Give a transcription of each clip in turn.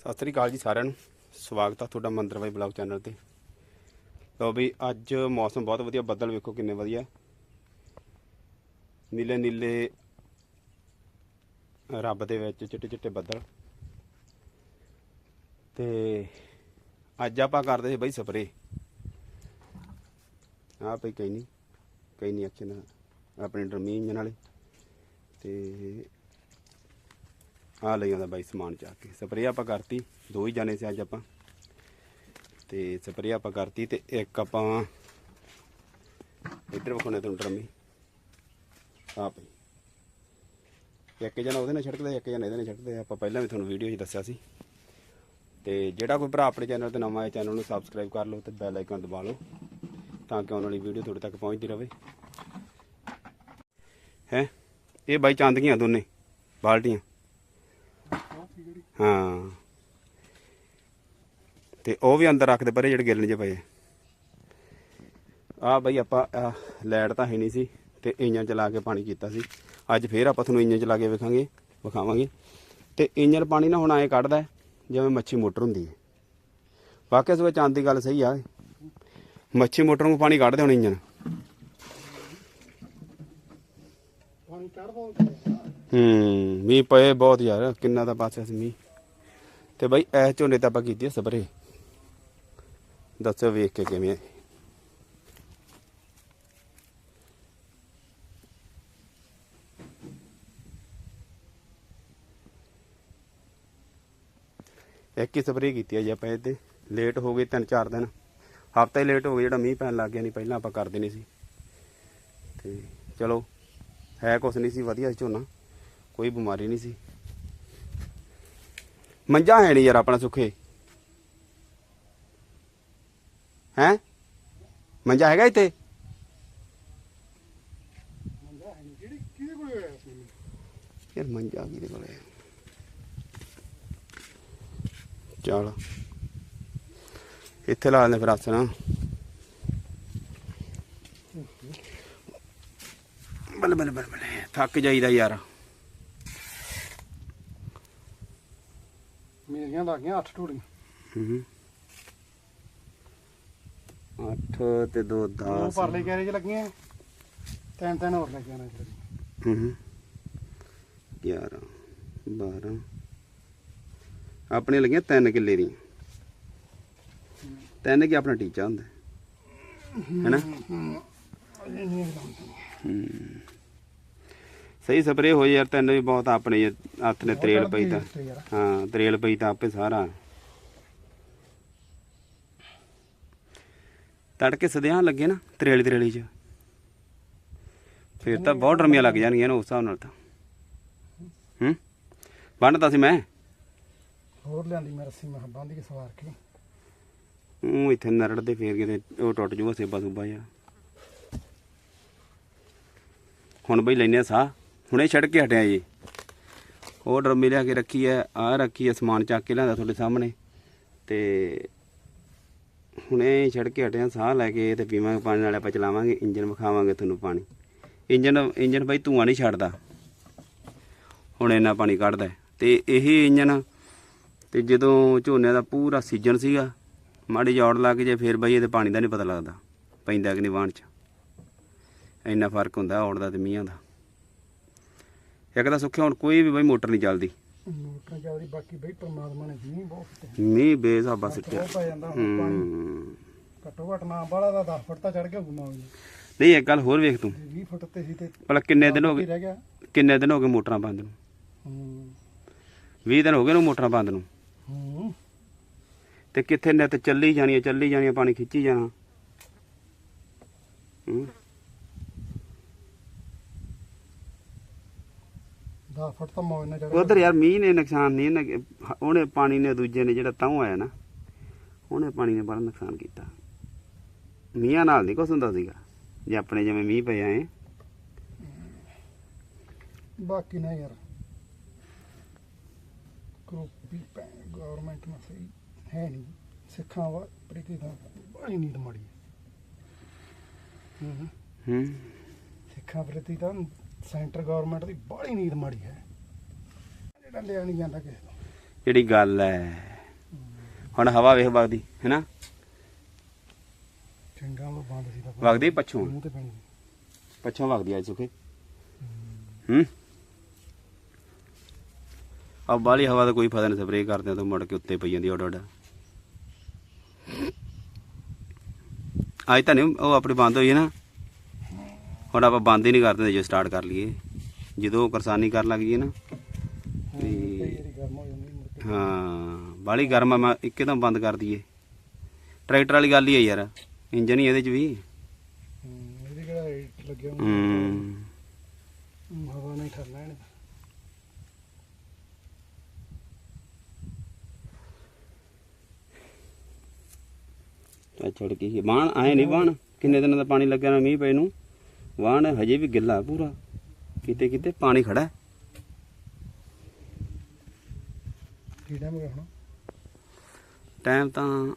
ਸਤਿ ਸ੍ਰੀ ਅਕਾਲ ਜੀ ਸਾਰਿਆਂ ਨੂੰ। ਸਵਾਗਤ ਆ ਤੁਹਾਡਾ ਮੰਦਰ ਬਾਈ ਬਲੌਗ ਚੈਨਲ ਤੇ। ਲਓ ਬਈ ਅੱਜ ਮੌਸਮ ਬਹੁਤ ਵਧੀਆ, ਬੱਦਲ ਵੇਖੋ ਕਿੰਨੇ ਵਧੀਆ। ਨੀਲੇ ਨੀਲੇ ਰੱਬ ਦੇ ਵਿੱਚ ਚਿੱਟੇ ਚਿੱਟੇ ਬੱਦਲ। ਤੇ ਅੱਜ ਆਪਾਂ ਕਰਦੇ ਸੀ ਬਾਈ ਸਪਰੇ ਆ ਬਈ ਕਈ ਨਹੀਂ ਕਈ ਨਹੀਂ ਐਕਸ਼ਨ ਆਪਣੇ ਡਰਮੀ ਇੰਜਨ ਵਾਲੇ ਤੇ ਆ ਲਈ ਆਉਂਦਾ ਬਾਈ ਸਮਾਨ ਚੱਕ ਕੇ। ਸਪਰੇਅ ਆਪਾਂ ਕਰਤੀ, ਦੋ ਹੀ ਜਾਣੇ ਸੀ ਅੱਜ ਆਪਾਂ। ਤੇ ਸਪਰੇਅ ਆਪਾਂ ਕਰਤੀ ਤੇ ਇੱਕ ਆਪਾਂ ਇੱਧਰ ਵਿਖਾਉਣੇ ਤੁਹਾਨੂੰ ਡਰਮੀ। ਆ ਪਈ ਇੱਕ ਜਣਾ ਉਹਦੇ ਨਾਲ ਛਿੜਕਦਾ, ਇੱਕ ਜਣਾ ਇਹਦੇ ਨਾਲ ਛਿੜਕਦਾ। ਆਪਾਂ ਪਹਿਲਾਂ ਵੀ ਤੁਹਾਨੂੰ ਵੀਡੀਓ 'ਚ ਦੱਸਿਆ ਸੀ। ਤੇ ਜਿਹੜਾ ਕੋਈ ਭਰਾ ਆਪਣੇ ਚੈਨਲ ਤੇ ਨਵਾਂ ਹੈ ਚੈਨਲ ਨੂੰ ਸਬਸਕ੍ਰਾਈਬ ਕਰ ਲਓ ਤੇ ਬੈਲ ਆਈਕਨ ਦਬਾ ਲਓ, ਤਾਂ ਕਿ ਆਉਣ ਵਾਲੀ ਵੀਡੀਓ ਤੁਹਾਡੇ ਤੱਕ ਪਹੁੰਚਦੀ ਰਹੇ। ਹੈ? ਇਹ ਬਾਈ ਚਾਂਦਗੀਆਂ ਦੋਨੇ, ਬਾਲਟੀਆਂ। ਹਾਂ। ਤੇ ਉਹ ਵੀ ਅੰਦਰ ਰੱਖਦੇ ਪਰੇ ਜਿਹੜੇ ਗਿੱਲਣ ਜੇ ਪਏ। ਆ ਬਈ ਆਪਾਂ, ਆਹ ਲਾਈਟ ਤਾਂ ਹੈ ਨਹੀਂ ਸੀ ਤੇ ਇੰਜਨ ਚਲਾ ਕੇ ਪਾਣੀ ਕੀਤਾ ਸੀ। ਅੱਜ ਫੇਰ ਆਪਾਂ ਤੁਹਾਨੂੰ ਇੰਜਨ ਚਲਾ ਕੇ ਵੇਖਾਂਗੇ, ਵਿਖਾਵਾਂਗੇ। ਤੇ ਇੰਜਨ ਪਾਣੀ ਨਾ ਹੁਣ ਐਂ ਕੱਢਦਾ ਜਿਵੇਂ ਮੱਛੀ ਮੋਟਰ ਹੁੰਦੀ ਹੈ। ਵਾਕਿਆ ਸਵੇ ਚੰਦ ਦੀ ਗੱਲ ਸਹੀ ਆ। ਮੱਛੀ ਮੋਟਰ ਨੂੰ ਪਾਣੀ ਕੱਢਦੇ ਹੁਣ ਇੰਜਨ ਪਾਣੀ ਚੜਦਾ ਹੂੰ, ਮੀਂਹ ਪਏ ਬਹੁਤ ਯਾਰ, ਕਿੰਨਾ ਦਾ ਪਾਸਿਆ ਸੀ ਮੀਂਹ। ਤੇ ਬਈ ਐ ਝੋਨੇ ਤਾਂ ਆਪਾਂ ਕੀਤੀ ਸਪਰੇ। ਦੱਸੋ ਵੇਖ ਕੇ ਕਿਵੇਂ ਇੱਕ ਹੀ ਸਪਰੇ ਕੀਤੀ ਹੈ ਜੀ ਆਪਾਂ ਇਹਦੇ। ਲੇਟ ਹੋ ਗਏ ਤਿੰਨ ਚਾਰ ਦਿਨ। ਹਫਤਾ ਹੀ ਲੇਟ ਹੋ ਗਏ ਜਿਹੜਾ ਮੀਂਹ ਪੈਣ ਲੱਗ ਗਿਆ ਨਹੀਂ ਪਹਿਲਾਂ ਆਪਾਂ ਕਰਦੇ ਨਹੀਂ ਸੀ। ਤੇ ਚਲੋ, ਹੈ ਕੁਛ ਨਹੀਂ ਸੀ, ਵਧੀਆ ਸੀ ਝੋਨਾ। ਕੋਈ ਬਿਮਾਰੀ ਨਹੀਂ ਸੀ। ਮੰਜਾ ਹੈ ਨਹੀਂ ਯਾਰ ਆਪਣਾ ਸੁੱਖੇ। ਹੈ? ਮੰਜਾ ਹੈਗਾ ਇੱਥੇ? ਯਾਰ ਮੰਜਾ ਕਿਹਦੇ ਕੋਲ ਹੈ ਚਲ। ਇੱਥੇ ਲਾ ਲੈਂਦੇ ਫਿਰ ਆਸਣਾ। ਬੱਲੇ ਬੱਲੇ ਬੱਲੇ। ਥੱਕ ਜਾਈਦਾ ਯਾਰ। ਮੇਰੀਆਂ ਲੱਗ ਗਈਆਂ 8 ਟੂੜੀਆਂ ਹੂੰ। 8 ਤੇ 2 ਦੋ 10 ਪਰਲੇ ਗੈਰੇਜ ਲੱਗੀਆਂ ਤਿੰਨ ਤਿੰਨ ਹੋਰ ਲੱਗੀਆਂ ਨੇ। ਹੂੰ। 11 12 ਆਪਣੇ ਲੱਗੀਆਂ 3 ਕਿੱਲੇ ਦੀਆਂ। ਤਿੰਨ ਕੀ ਆਪਣਾ ਟੀਚਾ ਹੁੰਦਾ? ਹੈਨਾ? ਲਾਉਂਦੇ ਸਹੀ ਸਪਰੇ ਹੋਈ ਯਾਰ ਤਿੰਨ ਵੀ ਬਹੁਤ ਆਪਣੇ ਹੱਥ ਨੇ ਤਰੇਲ ਪਈ ਤਾਂ। ਹਾਂ ਤਰੇਲ ਪਈ ਤਾਂ ਆਪੇ ਸਾਰਾ। ਤੜਕੇ ਸਦਿਆਂ ਲੱਗੇ ਨਾ ਤਰੇਲੀ ਤਰੇਲੀ ਚ। ਫਿਰ ਤਾਂ ਬਹੁਤ ਡਰਮੀਆਂ ਲੱਗ ਜਾਣਗੀਆਂ ਨਾ ਉਸ ਹਿਸਾਬ ਨਾਲ ਤਾਂ। ਹੂੰ? ਬੰਨਤਾ ਸੀ ਮੈਂ। ਹੋਰ ਲਿਆਂਦੀ ਮੈਂ ਰੱਸੀ ਮੈਂ ਬੰਦ ਕੇ ਸਵਾਰ ਕੇ। ਉਹ ਇੱਥੇ ਨਰੜ ਦੇ ਫੇਰ ਕਿਤੇ ਉਹ ਟੁੱਟ ਜੂਗਾ ਸੇਬਾ ਸੁਬਾ ਜਾਂ ਹੁਣ ਬਈ ਲੈਨੇ ਆ ਸਾਹ। ਹੁਣੇ ਛੱਡ ਕੇ ਹਟਿਆ ਜੀ। ਉਹ ਡਰਮੀ ਲਿਆ ਕੇ ਰੱਖੀ ਹੈ, ਆ ਰੱਖੀ ਹੈ, ਸਮਾਨ ਚੱਕ ਕੇ ਲਿਆਂਦਾ ਤੁਹਾਡੇ ਸਾਹਮਣੇ। ਤੇ ਹੁਣੇ ਛੱਡ ਕੇ ਹਟਿਆ, ਸਾਹ ਲੈ ਕੇ ਤੇ ਪੀਵਾਂਗੇ ਪਾਣੀ ਨਾਲ ਆਪਾਂ ਚਲਾਵਾਂਗੇ, ਇੰਜਨ ਵਿਖਾਵਾਂਗੇ ਤੁਹਾਨੂੰ ਪਾਣੀ। ਇੰਜਨ ਇੰਜਨ ਬਾਈ ਧੂਆਂ ਨਹੀਂ ਛੱਡਦਾ। ਹੁਣ ਇੰਨਾ ਪਾਣੀ ਕੱਢਦਾ ਹੈ। ਤੇ ਇਹੀ ਇੰਜਨ, ਤੇ ਜਦੋਂ ਝੋਨੇ ਦਾ ਪੂਰਾ ਸੀਜ਼ਨ ਸੀਗਾ, ਮਾੜੀ ਜੌੜ ਲੱਗ ਜੇ, ਫੇਰ ਬਾਈ ਇਹਦੇ ਪਾਣੀ ਦਾ ਨਹੀਂ ਪਤਾ ਲੱਗਦਾ। ਪੈਂਦਾ ਕਿ ਨਹੀਂ ਵਾਣ ਚ। ਇੰਨਾ ਫ਼ਰਕ ਹੁੰਦਾ ਔੜ ਦਾ ਤੇ ਮੀਆਂ ਦਾ। ਇੱਕ ਤਾਂ ਸੁੱਖਿਆ ਹੁਣ ਕੋਈ ਵੀ ਬਈ ਮੋਟਰ ਨਹੀਂ ਚੱਲਦੀ। ਮੋਟਰ ਚੱਲਦੀ ਬਾਕੀ ਬਈ ਪਰਮਾਤਮਾ ਨੇ ਜੀ ਬਹੁਤ ਮੀਂਹ ਬੇਸਾਬਾ ਸਿੱਟਿਆ ਪੈ ਜਾਂਦਾ ਹੁਣ ਪਾਣੀ। ਹੂੰ ਘੱਟੋ ਘੱਟ ਨਾ ਬਾਲਾ ਦਾ 10 ਫੁੱਟ ਤਾਂ ਚੜ ਗਿਆ ਗੁਮਾ ਨਹੀਂ ਇੱਕ ਗੱਲ ਹੋਰ ਵੇਖ ਤੂੰ। 20 ਫੁੱਟ ਤੇ ਸੀ ਤੇ ਭਲਾ ਕਿੰਨੇ ਦਿਨ ਹੋ ਬਾਕੀ ਗਏ ਰਹਿ ਗਿਆ। ਕਿੰਨੇ ਦਿਨ ਹੋ ਗਏ ਮੋਟਰਾਂ ਬੰਦ ਨੂੰ? ਹੂੰ 20 ਦਿਨ ਹੋ ਗਏ ਨੂੰ ਮੋਟਰਾਂ ਬੰਦ ਨੂੰ। ਹੂੰ। ਤੇ ਕਿੱਥੇ ਨਿੱਤ ਚੱਲੀ ਜਾਣੀਆਂ ਚੱਲੀ ਜਾਣੀਆਂ ਪਾਣੀ ਖਿੱਚੀ ਜਾਣਾ ਹੂੰ 10 ਫੁੱਟ ਤਾਂ ਮੌਜ ਨਾਲ ਚੜ ਉਧਰ ਯਾਰ ਮੀਂਹ ਨੇ ਨੁਕਸਾਨ ਨਹੀਂ ਇਹਨੇ ਉਹਨੇ ਪਾਣੀ ਨੇ ਦੂਜੇ ਨੇ ਜਿਹੜਾ ਤਾਉ ਆਇਆ ਨਾ ਉਹਨੇ ਪਾਣੀ ਨੇ ਬੜਾ ਨੁਕਸਾਨ ਕੀਤਾ। ਮੀਂਹਾਂ ਨਾਲ ਨਹੀਂ ਕੁਛ ਹੁੰਦਾ ਸੀਗਾ ਜੇ ਆਪਣੇ ਜਿਵੇਂ ਮੀਂਹ ਪਏ ਆਏ ਬਾਕੀ ਨਾ ਯਾਰ ਕਰੋਪੀ ਪੈ ਗਵਰਨਮੈਂਟ ਨਾਲ ਸਹੀ ਹੈ ਨਹੀਂ ਸਿੱਖਾਂ ਵਾ ਪ੍ਰੀਤੀ ਦਾ ਬੜੀ ਨੀਤ ਮਾੜੀ ਹੈ ਹੂੰ। ਹੂੰ। ਸਿੱਖਾਂ ਪ੍ਰਤੀ ਤਾਂ ਸੈਂਟਰ ਗਵਰਨਮੈਂਟ ਦੀ ਬੜੀ ਨੀਤ ਮਾੜੀ ਹੈ। ਜਿਹੜਾ ਲਿਆ ਨਹੀਂ ਜਾਂਦਾ ਕਿਸੇ ਤੋਂ। ਜਿਹੜੀ ਗੱਲ ਹੈ। ਹੁਣ ਹਵਾ ਵੇਖ ਵਗਦੀ ਹੈਨਾ? ਚੰਗਾ ਉਹ ਬੰਦ ਸੀ ਤਾਂ। ਵਗਦੀ ਪੱਛੋਂ? ਮੂੰਹ ਤੇ ਪੈਣੀ ਪੱਛੋਂ ਵਗਦੀ ਅੱਜ ਸੁਖੇ। ਹੂੰ। ਆ ਬਾਲੀ ਹਵਾ ਦਾ ਕੋਈ ਫਾਇਦਾ ਨਹੀਂ ਸਪਰੇਅ ਕਰਦੇ ਆ ਤਾਂ ਮੁੜ ਕੇ ਉੱਤੇ ਪਈ ਜਾਂਦੀ ਔੜ ਔੜ ਅੱਜ ਤਾਂ ਨਹੀਂ ਉਹ ਆਪਣੀ ਬੰਦ ਹੋਈ ਹੈ ਨਾ। ਹੁਣ ਆਪਾਂ ਬੰਦ ਹੀ ਨਹੀਂ ਕਰ ਦਿੰਦੇ ਜੇ ਸਟਾਰਟ ਕਰ ਲਈਏ। ਜਦੋਂ ਕਿਰਸਾਨੀ ਕਰਨ ਲੱਗ ਜੀਏ ਨਾ। ਹੋ ਬਾਲੀ ਗਰਮ ਆ ਮੈਂ ਇੱਕਦਮ ਬੰਦ ਕਰ ਦਈਏ। ਟਰੈਕਟਰ ਵਾਲੀ ਗੱਲ ਹੀ ਹੈ ਯਾਰ ਇੰਜਨ ਹੀ ਇਹਦੇ ਚ ਵੀ। ਇਹਦੇ ਕਿਹੜਾ ਲੱਗਿਆ ਹੂੰ। ਹਵਾ ਨਹੀਂ ਠਰਨਾ ਇਹਨੇ ਆ ਛੜ ਕੀ ਬਾਣ ਆਏ ਨਹੀਂ ਬਾਣ? ਕਿੰਨੇ ਦਿਨਾਂ ਦਾ ਪਾਣੀ ਲੱਗਿਆ ਨਾ ਮੀਂਹ ਪਏ ਨੂੰ? ਵਾਣ ਹਜੇ ਵੀ ਗਿੱਲਾ ਪੂਰਾ। ਕਿਤੇ ਕਿਤੇ ਪਾਣੀ ਖੜਾ ਹੈ। ਕੀ ਟਾਈਮ ਹੋ ਗਿਆ ਹੁਣ? ਟਾਈਮ ਤਾਂ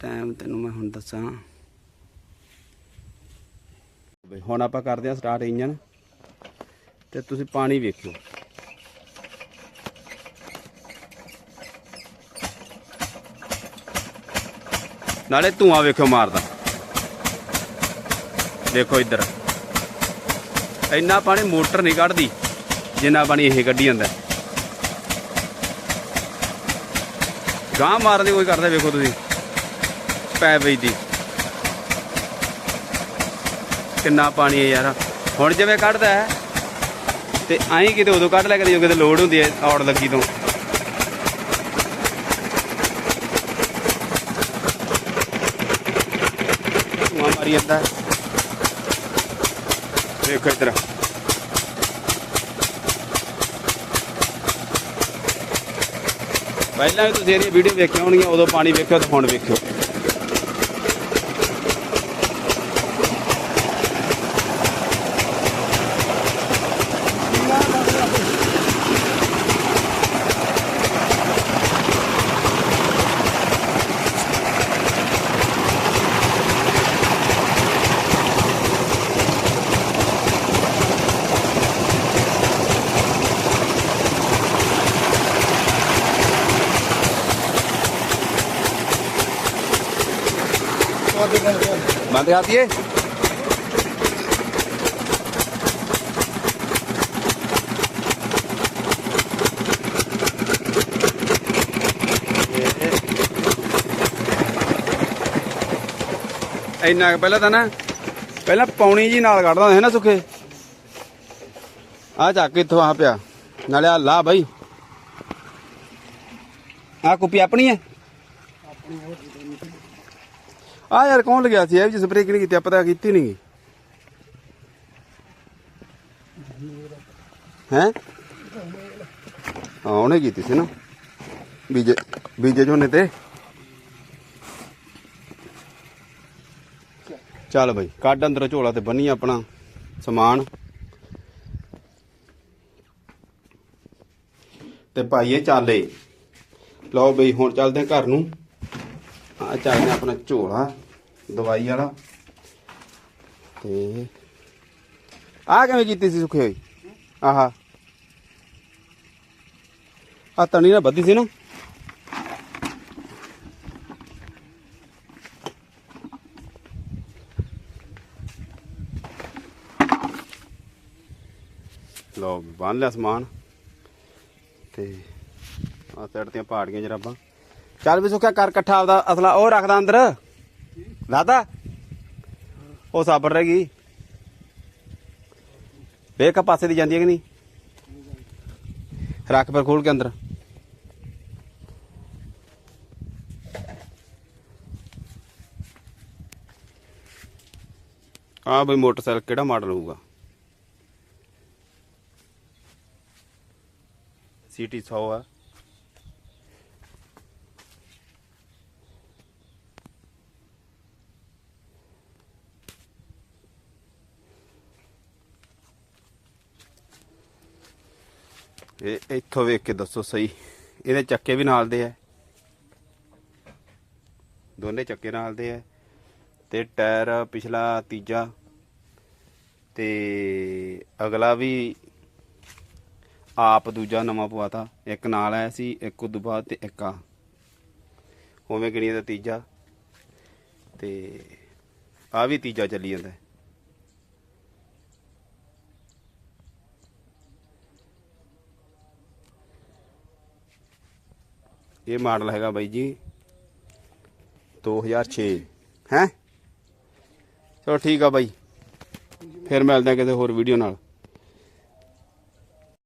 ਟਾਈਮ ਤੈਨੂੰ ਮੈਂ ਹੁਣ ਦੱਸਾਂ। ਬਈ ਹੁਣ ਆਪਾਂ ਕਰਦੇ ਆ ਸਟਾਰਟ ਇੰਜਨ ਤੇ ਤੁਸੀਂ ਪਾਣੀ ਵੇਖਿਓ। ਨਾਲੇ ਧੂਆਂ ਵੇਖਿਓ ਮਾਰਦਾ। ਦੇਖੋ ਇੱਧਰ। ਇੰਨਾ ਪਾਣੀ ਮੋਟਰ ਨਹੀਂ ਕੱਢਦੀ, ਜਿੰਨਾ ਪਾਣੀ ਇਹ ਕੱਢੀ ਜਾਂਦਾ। ਗਾਂ ਮਾਰਦੇ ਕੋਈ ਕਰਦਾ ਵੇਖੋ ਤੁਸੀਂ। ਪੈ ਵੱਜਦੀ ਕਿੰਨਾ ਪਾਣੀ ਹੈ ਯਾਰ। ਹੁਣ ਜਿਵੇਂ ਕੱਢਦਾ ਹੈ, ਤੇ ਐਂ ਕਿਤੇ ਉਦੋਂ ਕੱਢ ਲੈ ਕਰੀ ਜਦੋਂ ਕਿਤੇ ਲੋਡ ਹੁੰਦੀ ਹੈ, ਔੜ ਲੱਗੀ ਤੋਂ। ਧੂਆਂ ਮਾਰੀ ਜਾਂਦਾ। ਵੇਖੋ ਇੱਧਰ। ਪਹਿਲਾਂ ਵੀ ਤੁਸੀਂ ਇਹਦੀਆਂ ਵੀਡੀਓ ਵੇਖੀਆਂ ਹੋਣਗੀਆਂ, ਉਦੋਂ ਪਾਣੀ ਵੇਖਿਓ, ਤੇ ਹੁਣ ਵੇਖਿਓ। ਬੰਦ ਕਰ ਇੰਨਾ ਕੁ ਪਹਿਲਾਂ ਤਾਂ ਨਾ, ਪਹਿਲਾਂ ਪੌਣੀ ਜੀ ਨਾਲ ਕੱਢਦਾ ਹੁੰਦਾ ਸੀ ਨਾ ਸੁੱਖੇ। ਆ ਚੱਕ ਇੱਥੋਂ ਆ ਪਿਆ, ਨਾਲੇ ਆ ਲਾ ਬਾਈ। ਆ ਕੁੱਪੀ ਆਪਣੀ ਹੈ? ਆ ਯਾਰ ਕੌਣ ਲਗਿਆ ਸੀ? ਇਹ ਜੀ ਸਪਰੇਅ ਕਿਹਨੇ ਕੀਤੀ, ਆਪਾਂ ਤਾਂ ਕੀਤੀ ਨਹੀਂ ਹੈ? ਹਾਂ, ਉਹਨੇ ਕੀਤੀ ਸੀ ਨਾ। ਬੀਜੇ ਬੀਜੇ ਝੋਨੇ ਤੇ। ਚੱਲ ਬਈ, ਕੱਢ ਅੰਦਰ ਝੋਲਾ ਤੇ ਬੰਨੀ ਆਪਣਾ ਸਮਾਨ। ਤੇ ਭਾਈਏ ਚਾਲੇ ਲਓ ਬਈ, ਹੁਣ ਚੱਲਦੇ ਘਰ ਨੂੰ। ਆ ਚੱਲਦੇ ਆਪਣਾ ਝੋਲਾ, ਦਵਾਈ ਵਾਲਾ। ਤੇ ਆ ਕਿਵੇਂ ਕੀਤੀ ਸੀ ਸੁੱਖੇ ਹੋਈ? ਆਹਾ। ਆ ਤਣੀ ਨਾਲ ਬੱਧੀ ਸੀ ਨਾ। ਲਓ, ਬੰਨ ਲਿਆ ਸਮਾਨ। ਤੇ ਆ ਸਾਈਡ ਤੇ ਪਹਾੜ ਜਰਾਬਾਂ। ਚੱਲ ਵੀ ਸੁੱਖਿਆ ਕਰ ਇਕੱਠਾ ਆਪਦਾ ਅਸਲਾ, ਉਹ ਰੱਖਦਾ ਅੰਦਰ। ਦਾਦਾ ਉਹ ਸਾਬਰ ਰਹਿ ਗਈ। ਵੇਖ ਆ ਪਾਸੇ ਦੀ ਜਾਂਦੀ ਹੈ ਕਿ ਨਹੀਂ? ਰੱਖ ਪਰ ਖੋਲ ਕੇ ਅੰਦਰ। ਆ ਬਈ ਮੋਟਰਸਾਈਕਲ ਕਿਹੜਾ ਮਾਡਲ ਹੋਊਗਾ? ਸਿਟੀ 100 ਆ। ਇਹ ਇੱਥੋਂ ਵੇਖ ਕੇ ਦੱਸੋ ਸਹੀ। ਇਹਦੇ ਚੱਕੇ ਵੀ ਨਾਲ ਦੇ ਆ। ਦੋਨੇ ਚੱਕੇ ਨਾਲ ਦੇ ਆ। ਤੇ ਟਾਇਰ ਪਿਛਲਾ, ਤੀਜਾ ਤੇ ਅਗਲਾ ਵੀ ਆਪ ਦੂਜਾ ਨਵਾਂ ਪਵਾਤਾ। ਇੱਕ ਨਾਲ ਆਇਆ ਸੀ, ਇੱਕ ਉਦੋਂ ਬਾਅਦ ਤੇ ਇੱਕ ਆ। ਉਵੇਂ ਗਿਣੀ ਦਾ ਤੀਜਾ। ਤੇ ਆ ਵੀ ਤੀਜਾ ਚੱਲੀ ਜਾਂਦਾ। ਇਹ ਮਾਡਲ ਹੈਗਾ ਬਾਈ ਜੀ 2006 ਹੈ? ਚਲੋ ਠੀਕ ਆ ਬਾਈ, ਫਿਰ ਮਿਲਦੇ ਆ ਕਿਸੇ ਹੋਰ ਵੀਡੀਓ ਨਾਲ।